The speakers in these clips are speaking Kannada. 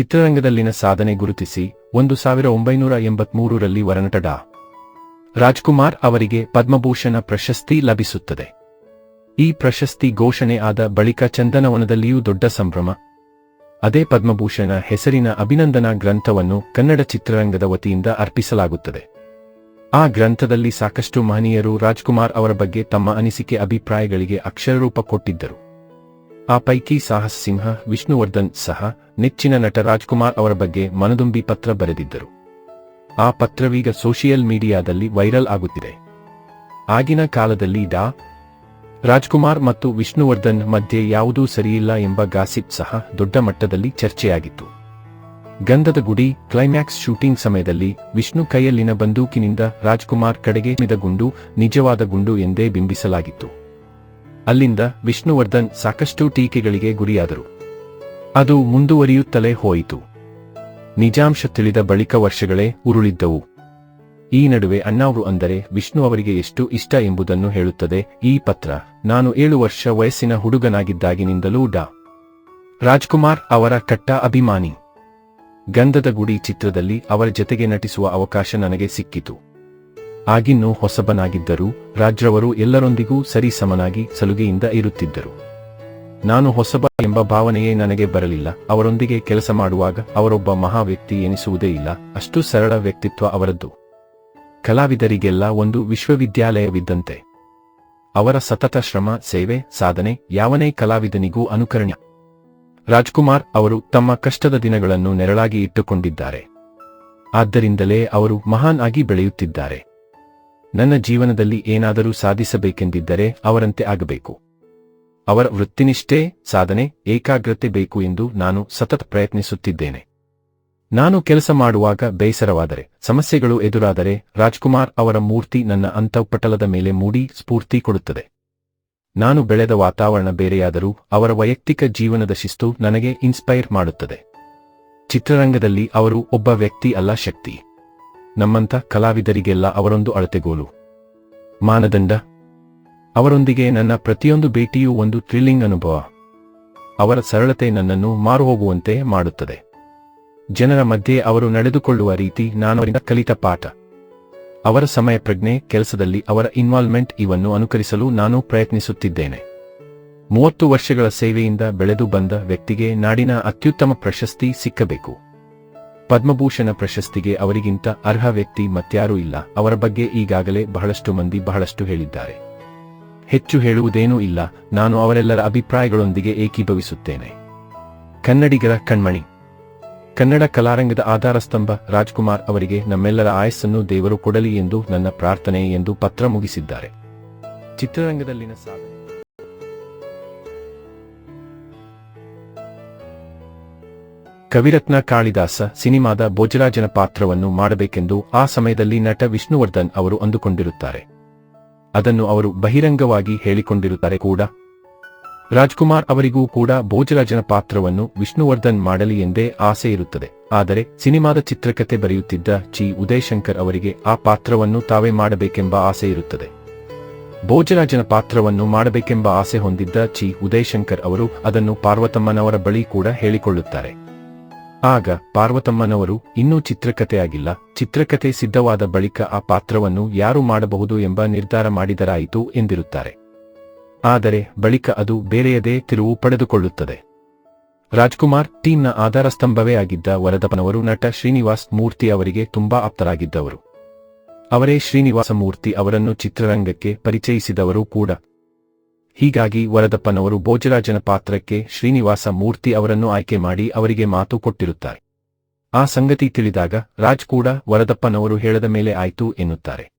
ಚಿತ್ರರಂಗದಲ್ಲಿನ ಸಾಧನೆ ಗುರುತಿಸಿ ಒಂದು ಸಾವಿರ ಒಂಬೈನೂರ ಎಂಬತ್ಮೂರರಲ್ಲಿ ವರನಟ ಡಾ. ರಾಜ್ಕುಮಾರ್ ಅವರಿಗೆ ಪದ್ಮಭೂಷಣ ಪ್ರಶಸ್ತಿ ಲಭಿಸುತ್ತದೆ. ಈ ಪ್ರಶಸ್ತಿ ಘೋಷಣೆ ಆದ ಬಳಿಕ ಚಂದನವನದಲ್ಲಿಯೂ ದೊಡ್ಡ ಸಂಭ್ರಮ. ಅದೇ ಪದ್ಮಭೂಷಣ ಹೆಸರಿನ ಅಭಿನಂದನಾ ಗ್ರಂಥವನ್ನು ಕನ್ನಡ ಚಿತ್ರರಂಗದ ವತಿಯಿಂದ ಅರ್ಪಿಸಲಾಗುತ್ತದೆ. ಆ ಗ್ರಂಥದಲ್ಲಿ ಸಾಕಷ್ಟು ಮಹನೀಯರು ರಾಜ್ಕುಮಾರ್ ಅವರ ಬಗ್ಗೆ ತಮ್ಮ ಅನಿಸಿಕೆ, ಅಭಿಪ್ರಾಯಗಳಿಗೆ ಅಕ್ಷರರೂಪ ಕೊಟ್ಟಿದ್ದರು. ಆ ಪೈಕಿ ಸಾಹಸ್ ಸಿಂಹ ವಿಷ್ಣುವರ್ಧನ್ ಸಹ ನೆಚ್ಚಿನ ನಟ ರಾಜ್ಕುಮಾರ್ ಅವರ ಬಗ್ಗೆ ಮನದುಂಬಿ ಪತ್ರ ಬರೆದಿದ್ದರು. ಆ ಪತ್ರವೀಗ ಸೋಷಿಯಲ್ ಮೀಡಿಯಾದಲ್ಲಿ ವೈರಲ್ ಆಗುತ್ತಿದೆ. ಆಗಿನ ಕಾಲದಲ್ಲಿ ಡಾ. ರಾಜ್ಕುಮಾರ್ ಮತ್ತು ವಿಷ್ಣುವರ್ಧನ್ ಮಧ್ಯೆ ಯಾವುದೂ ಸರಿಯಿಲ್ಲ ಎಂಬ ಗಾಸಿಪ್ ಸಹ ದೊಡ್ಡ ಮಟ್ಟದಲ್ಲಿ ಚರ್ಚೆಯಾಗಿತ್ತು. ಗಂಧದ ಗುಡಿ, ಕ್ಲೈಮ್ಯಾಕ್ಸ್ ಶೂಟಿಂಗ್ ಸಮಯದಲ್ಲಿ ವಿಷ್ಣು ಕೈಯಲ್ಲಿನ ಬಂದೂಕಿನಿಂದ ರಾಜ್ಕುಮಾರ್ ಕಡೆಗೆ ಗುಂಡು ನಿಜವಾದ ಗುಂಡು ಎಂದೇ ಬಿಂಬಿಸಲಾಗಿತ್ತು. ಅಲ್ಲಿಂದ ವಿಷ್ಣುವರ್ಧನ್ ಸಾಕಷ್ಟು ಟೀಕೆಗಳಿಗೆ ಗುರಿಯಾದರು. ಅದು ಮುಂದುವರಿಯುತ್ತಲೇ ಹೋಯಿತು. ನಿಜಾಂಶ ತಿಳಿದ ಬಳಿಕ ವರ್ಷಗಳೇ ಉರುಳಿದ್ದವು. ಈ ನಡುವೆ ಅಣ್ಣಾವ್ರು ಅಂದರೆ ವಿಷ್ಣು ಅವರಿಗೆ ಎಷ್ಟು ಇಷ್ಟ ಎಂಬುದನ್ನು ಹೇಳುತ್ತದೆ ಈ ಪತ್ರ. ನಾನು ಏಳು ವರ್ಷ ವಯಸ್ಸಿನ ಹುಡುಗನಾಗಿದ್ದಾಗಿನಿಂದಲೂ ಡಾ. ರಾಜ್ಕುಮಾರ್ ಅವರ ಕಟ್ಟ ಅಭಿಮಾನಿ. ಗಂಧದ ಗುಡಿ ಚಿತ್ರದಲ್ಲಿ ಅವರ ಜತೆಗೆ ನಟಿಸುವ ಅವಕಾಶ ನನಗೆ ಸಿಕ್ಕಿತು. ಆಗಿನ್ನೂ ಹೊಸಬನಾಗಿದ್ದರೂ ರಾಜ್ರವರು ಎಲ್ಲರೊಂದಿಗೂ ಸರಿಸಮನಾಗಿ ಸಲುಗೆಯಿಂದ ಇರುತ್ತಿದ್ದರು. ನಾನು ಹೊಸಬ ಎಂಬ ಭಾವನೆಯೇ ನನಗೆ ಬರಲಿಲ್ಲ. ಅವರೊಂದಿಗೆ ಕೆಲಸ ಮಾಡುವಾಗ ಅವರೊಬ್ಬ ಮಹಾ ವ್ಯಕ್ತಿ ಎನಿಸುವುದೇ ಇಲ್ಲ. ಅಷ್ಟು ಸರಳ ವ್ಯಕ್ತಿತ್ವ ಅವರದ್ದು. ಕಲಾವಿದರಿಗೆಲ್ಲ ಒಂದು ವಿಶ್ವವಿದ್ಯಾಲಯವಿದ್ದಂತೆ. ಅವರ ಸತತ ಶ್ರಮ, ಸೇವೆ, ಸಾಧನೆ ಯಾವನೇ ಕಲಾವಿದನಿಗೂ ಅನುಕರಣ ರಾಜ್ಕುಮಾರ್ ಅವರು ತಮ್ಮ ಕಷ್ಟದ ದಿನಗಳನ್ನು ನೆರಳಾಗಿ ಇಟ್ಟುಕೊಂಡಿದ್ದಾರೆ. ಆದ್ದರಿಂದಲೇ ಅವರು ಮಹಾನ್ ಆಗಿ ಬೆಳೆಯುತ್ತಿದ್ದಾರೆ. ನನ್ನ ಜೀವನದಲ್ಲಿ ಏನಾದರೂ ಸಾಧಿಸಬೇಕೆಂದಿದ್ದರೆ ಅವರಂತೆ ಆಗಬೇಕು. ಅವರ ವೃತ್ತಿನಿಷ್ಠೆ, ಸಾಧನೆ, ಏಕಾಗ್ರತೆ ಬೇಕು ಎಂದು ನಾನು ಸತತ ಪ್ರಯತ್ನಿಸುತ್ತಿದ್ದೇನೆ. ನಾನು ಕೆಲಸ ಮಾಡುವಾಗ ಬೇಸರವಾದರೆ, ಸಮಸ್ಯೆಗಳು ಎದುರಾದರೆ ರಾಜ್ಕುಮಾರ್ ಅವರ ಮೂರ್ತಿ ನನ್ನ ಅಂತಃಪಟಲದ ಮೇಲೆ ಮೂಡಿ ಸ್ಫೂರ್ತಿ ಕೊಡುತ್ತದೆ. ನಾನು ಬೆಳೆದ ವಾತಾವರಣ ಬೇರೆಯಾದರೂ ಅವರ ವೈಯಕ್ತಿಕ ಜೀವನದ ಶಿಸ್ತು ನನಗೆ ಇನ್ಸ್ಪೈರ್ ಮಾಡುತ್ತದೆ. ಚಿತ್ರರಂಗದಲ್ಲಿ ಅವರು ಒಬ್ಬ ವ್ಯಕ್ತಿ ಅಲ್ಲ ಶಕ್ತಿ. ನಮ್ಮಂಥ ಕಲಾವಿದರಿಗೆಲ್ಲ ಅವರೊಂದು ಅಳತೆಗೋಲು. ಮಾನದಂಡ. ಅವರೊಂದಿಗೆ ನನ್ನ ಪ್ರತಿಯೊಂದು ಭೇಟಿಯೂ ಒಂದು ಥ್ರಿಲ್ಲಿಂಗ್ ಅನುಭವ. ಅವರ ಸರಳತೆ ನನ್ನನ್ನು ಮಾರುಹೋಗುವಂತೆ ಮಾಡುತ್ತದೆ. ಜನರ ಮಧ್ಯೆ ಅವರು ನಡೆದುಕೊಳ್ಳುವ ರೀತಿ ನಾನು ಅವರಿಂದ ಕಲಿತ ಪಾಠ. ಅವರ ಸಮಯ ಪ್ರಜ್ಞೆ, ಕೆಲಸದಲ್ಲಿ ಅವರ ಇನ್ವಾಲ್ವ್ಮೆಂಟ್ ಇವನ್ನು ಅನುಕರಿಸಲು ನಾನು ಪ್ರಯತ್ನಿಸುತ್ತಿದ್ದೇನೆ. ಮೂವತ್ತು ವರ್ಷಗಳ ಸೇವೆಯಿಂದ ಬೆಳೆದು ಬಂದ ವ್ಯಕ್ತಿಗೆ ನಾಡಿನ ಅತ್ಯುತ್ತಮ ಪ್ರಶಸ್ತಿ ಸಿಕ್ಕಬೇಕು. ಪದ್ಮಭೂಷಣ ಪ್ರಶಸ್ತಿಗೆ ಅವರಿಗಿಂತ ಅರ್ಹ ವ್ಯಕ್ತಿ ಮತ್ಯಾರೂ ಇಲ್ಲ. ಅವರ ಬಗ್ಗೆ ಈಗಾಗಲೇ ಬಹಳಷ್ಟು ಮಂದಿ ಬಹಳಷ್ಟು ಹೇಳಿದ್ದಾರೆ. ಹೆಚ್ಚು ಹೇಳುವುದೇನೂ ಇಲ್ಲ. ನಾನು ಅವರೆಲ್ಲರ ಅಭಿಪ್ರಾಯಗಳೊಂದಿಗೆ ಏಕೀಭವಿಸುತ್ತೇನೆ. ಕನ್ನಡಿಗರ ಕಣ್ಮಣಿ. ಕನ್ನಡ ಕಲಾರಂಗದ ಆಧಾರಸ್ತಂಭ ರಾಜ್ಕುಮಾರ್ ಅವರಿಗೆ ನಮ್ಮೆಲ್ಲರ ಆಯಸ್ಸನ್ನು ದೇವರು ಕೊಡಲಿ ಎಂದು ನನ್ನ ಪ್ರಾರ್ಥನೆ ಎಂದು ಪತ್ರ ಮುಗಿಸಿದ್ದಾರೆ. ಚಿತ್ರರಂಗದಲ್ಲಿನ ಸಾಧನೆ. ಕವಿರತ್ನ ಕಾಳಿದಾಸ ಸಿನಿಮಾದ ಭೋಜರಾಜನ ಪಾತ್ರವನ್ನು ಮಾಡಬೇಕೆಂದು ಆ ಸಮಯದಲ್ಲಿ ನಟ ವಿಷ್ಣುವರ್ಧನ್ ಅವರು ಅಂದುಕೊಂಡಿರುತ್ತಾರೆ. ಅದನ್ನು ಅವರು ಬಹಿರಂಗವಾಗಿ ಹೇಳಿಕೊಂಡಿರುತ್ತಾರೆ ಕೂಡ. ರಾಜ್ಕುಮಾರ್ ಅವರಿಗೂ ಕೂಡ ಭೋಜರಾಜನ ಪಾತ್ರವನ್ನು ವಿಷ್ಣುವರ್ಧನ್ ಮಾಡಲಿ ಎಂದೇ ಆಸೆ ಇರುತ್ತದೆ. ಆದರೆ ಸಿನಿಮಾದ ಚಿತ್ರಕಥೆ ಬರೆಯುತ್ತಿದ್ದ ಚಿ ಉದಯಶಂಕರ್ ಅವರಿಗೆ ಆ ಪಾತ್ರವನ್ನು ತಾವೇ ಮಾಡಬೇಕೆಂಬ ಆಸೆ ಇರುತ್ತದೆ. ಭೋಜರಾಜನ ಪಾತ್ರವನ್ನು ಮಾಡಬೇಕೆಂಬ ಆಸೆ ಹೊಂದಿದ್ದ ಚಿ ಉದಯಶಂಕರ್ ಅವರು ಅದನ್ನು ಪಾರ್ವತಮ್ಮನವರ ಬಳಿ ಕೂಡ ಹೇಳಿಕೊಳ್ಳುತ್ತಾರೆ. ಆಗ ಪಾರ್ವತಮ್ಮನವರು, ಇನ್ನೂ ಚಿತ್ರಕಥೆಯಾಗಿಲ್ಲ. ಚಿತ್ರಕಥೆ ಸಿದ್ಧವಾದ ಬಳಿಕ ಆ ಪಾತ್ರವನ್ನು ಯಾರು ಮಾಡಬಹುದು ಎಂಬ ನಿರ್ಧಾರ ಮಾಡಿದರಾಯಿತು ಎಂದಿರುತ್ತಾರೆ. ಆದರೆ ಬಳಿಕ ಅದು ಬೇರೆಯದೇ ತಿರುವು ಪಡೆದುಕೊಳ್ಳುತ್ತದೆ. ರಾಜ್ಕುಮಾರ್, ಟೀಮ್ನ ಆಧಾರ ಸ್ತಂಭವೇ ಆಗಿದ್ದ ವರದಪ್ಪನವರು ನಟ ಶ್ರೀನಿವಾಸ್ ಮೂರ್ತಿ ಅವರಿಗೆ ತುಂಬಾ ಆಪ್ತರಾಗಿದ್ದವರು. ಅವರೇ ಶ್ರೀನಿವಾಸ ಮೂರ್ತಿ ಅವರನ್ನು ಚಿತ್ರರಂಗಕ್ಕೆ ಪರಿಚಯಿಸಿದವರು ಕೂಡ ಹೀಗಾಗಿ ವರದಪ್ಪನವರು ಭೋಜರಾಜನ ಪಾತ್ರಕ್ಕೆ ಶ್ರೀನಿವಾಸ ಮೂರ್ತಿ ಅವರನ್ನು ಆಯ್ಕೆ ಮಾಡಿ ಅವರಿಗೆ ಮಾತು ಕೊಟ್ಟಿರುತ್ತಾರೆ. ಆ ಸಂಗತಿ ತಿಳಿದಾಗ ರಾಜ್ ಕೂಡ ವರದಪ್ಪನವರು ಹೇಳದ ಮೇಲೆ ಆಯ್ತು ಎನ್ನುತ್ತಾರೆ.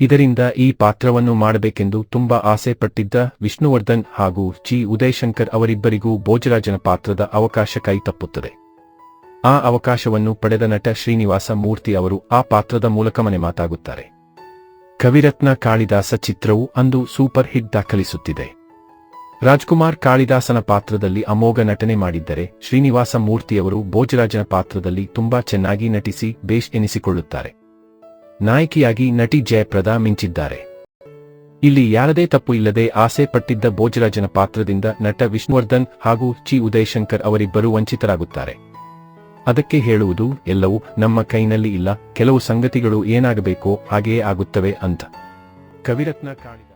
ಇದರಿಂದ ಈ ಪಾತ್ರವನ್ನು ಮಾಡಬೇಕೆಂದು ತುಂಬಾ ಆಸೆ ಪಟ್ಟಿದ್ದ ವಿಷ್ಣುವರ್ಧನ್ ಹಾಗೂ ಚಿ ಉದಯಶಂಕರ್ ಅವರಿಬ್ಬರಿಗೂ ಭೋಜರಾಜನ ಪಾತ್ರದ ಅವಕಾಶ ಕೈ ತಪ್ಪುತ್ತದೆ. ಆ ಅವಕಾಶವನ್ನು ಪಡೆದ ನಟ ಶ್ರೀನಿವಾಸ ಮೂರ್ತಿ ಅವರು ಆ ಪಾತ್ರದ ಮೂಲಕ ಮನೆ ಮಾತಾಗುತ್ತಾರೆ ಕವಿರತ್ನ ಕಾಳಿದಾಸ ಚಿತ್ರವು ಅಂದು ಸೂಪರ್ ಹಿಟ್ ದಾಖಲಿಸುತ್ತಿದೆ. ರಾಜ್ಕುಮಾರ್ ಕಾಳಿದಾಸನ ಪಾತ್ರದಲ್ಲಿ ಅಮೋಘ ನಟನೆ ಮಾಡಿದ್ದರೆ ಶ್ರೀನಿವಾಸ ಮೂರ್ತಿಯವರು ಭೋಜರಾಜನ ಪಾತ್ರದಲ್ಲಿ ತುಂಬಾ ಚೆನ್ನಾಗಿ ನಟಿಸಿ ಬೇಷ್ ಎನಿಸಿಕೊಳ್ಳುತ್ತಾರೆ. ನಾಯಕಿಯಾಗಿ ನಟಿ ಜಯಪ್ರದಾ ಮಿಂಚಿದ್ದಾರೆ. ಇಲ್ಲಿ ಯಾರದೇ ತಪ್ಪು ಇಲ್ಲದೆ ಆಸೆ ಪಟ್ಟಿದ್ದ ಭೋಜರಾಜನ ಪಾತ್ರದಿಂದ ನಟ ವಿಷ್ಣುವರ್ಧನ್ ಹಾಗೂ ಚಿ. ಉದಯಶಂಕರ್ ಅವರಿಬ್ಬರು ವಂಚಿತರಾಗುತ್ತಾರೆ. ಅದಕ್ಕೆ ಹೇಳುವುದು ಎಲ್ಲವೂ ನಮ್ಮ ಕೈನಲ್ಲಿ ಇಲ್ಲ ಕೆಲವು ಸಂಗತಿಗಳು ಏನಾಗಬೇಕೋ ಹಾಗೆಯೇ ಆಗುತ್ತವೆ ಅಂತ. ಕವಿರತ್ನ ಕಾಳಿದ